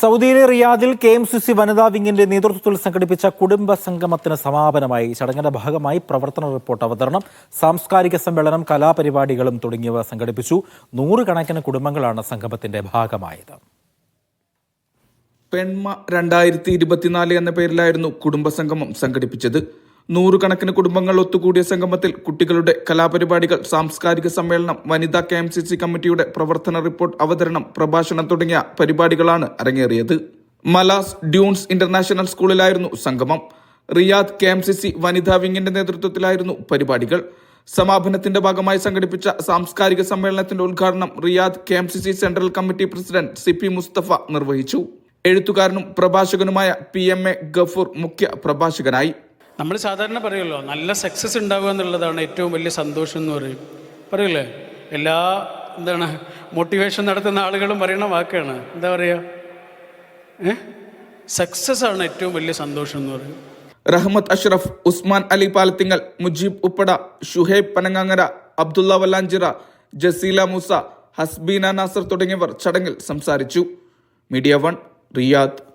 സൗദിയിലെ റിയാദിൽ K M C C വനിതാ വിങ്ങിന്റെ നേതൃത്വത്തിൽ സംഘടിപ്പിച്ച കുടുംബ സംഗമത്തിന് സമാപനമായി ചടങ്ങിന്റെ ഭാഗമായി പ്രവർത്തന റിപ്പോർട്ട് അവതരണം സാംസ്കാരിക സമ്മേളനം കലാപരിപാടികളും തുടങ്ങിയവ സംഘടിപ്പിച്ചു. നൂറുകണക്കിന് കുടുംബങ്ങളാണ് സംഗമത്തിന്റെ ഭാഗമായത്. പെൺമ രണ്ടായിരത്തി ഇരുപത്തിനാല് എന്ന പേരിലായിരുന്നു കുടുംബസംഗമം സംഘടിപ്പിച്ചത്. നൂറുകണക്കിന് കുടുംബങ്ങൾ ഒത്തുകൂടിയ സംഗമത്തിൽ കുട്ടികളുടെ കലാപരിപാടികൾ സാംസ്കാരിക സമ്മേളനം വനിതാ കെ എം സി സി കമ്മിറ്റിയുടെ പ്രവർത്തന റിപ്പോർട്ട് അവതരണം പ്രഭാഷണം തുടങ്ങിയ പരിപാടികളാണ് അരങ്ങേറിയത്. മലാസ് ഡ്യൂൺസ് ഇന്റർനാഷണൽ സ്കൂളിലായിരുന്നു സംഗമം. Riyadh K M C C വനിതാ വിങ്ങിന്റെ നേതൃത്വത്തിലായിരുന്നു പരിപാടികൾ. സമാപനത്തിന്റെ ഭാഗമായി സംഘടിപ്പിച്ച സാംസ്കാരിക സമ്മേളനത്തിന്റെ ഉദ്ഘാടനം Riyadh K M C C central committee president C P Mustafa നിർവഹിച്ചു. എഴുത്തുകാരനും പ്രഭാഷകനുമായ പി എം എ ഗഫൂർ മുഖ്യ പ്രഭാഷകനായി. നമ്മൾ സാധാരണ പറയുമല്ലോ നല്ല സക്സസ് ഉണ്ടാവുക എന്നുള്ളതാണ് ഏറ്റവും വലിയ സന്തോഷം എന്ന് പറയും. പറയില്ലേ എല്ലാ എന്താണ് മോട്ടിവേഷൻ നടത്തുന്ന ആളുകളും പറയുന്ന വാക്കാണ്. എന്താ പറയുക ഏ? സക്സസ് ആണ് ഏറ്റവും വലിയ സന്തോഷം എന്ന് പറയും. റഹ്മത്ത് അഷ്റഫ് ഉസ്മാൻ അലി പാലത്തിങ്ങൽ മുജീബ് ഉപ്പട ഷുഹൈബ് പനങ്ങാങ്ങര അബ്ദുള്ള വല്ലാഞ്ചിറ ജസീല മൂസ ഹസ്ബീന നാസർ തുടങ്ങിയവർ ചടങ്ങിൽ സംസാരിച്ചു. Media One Riyadh.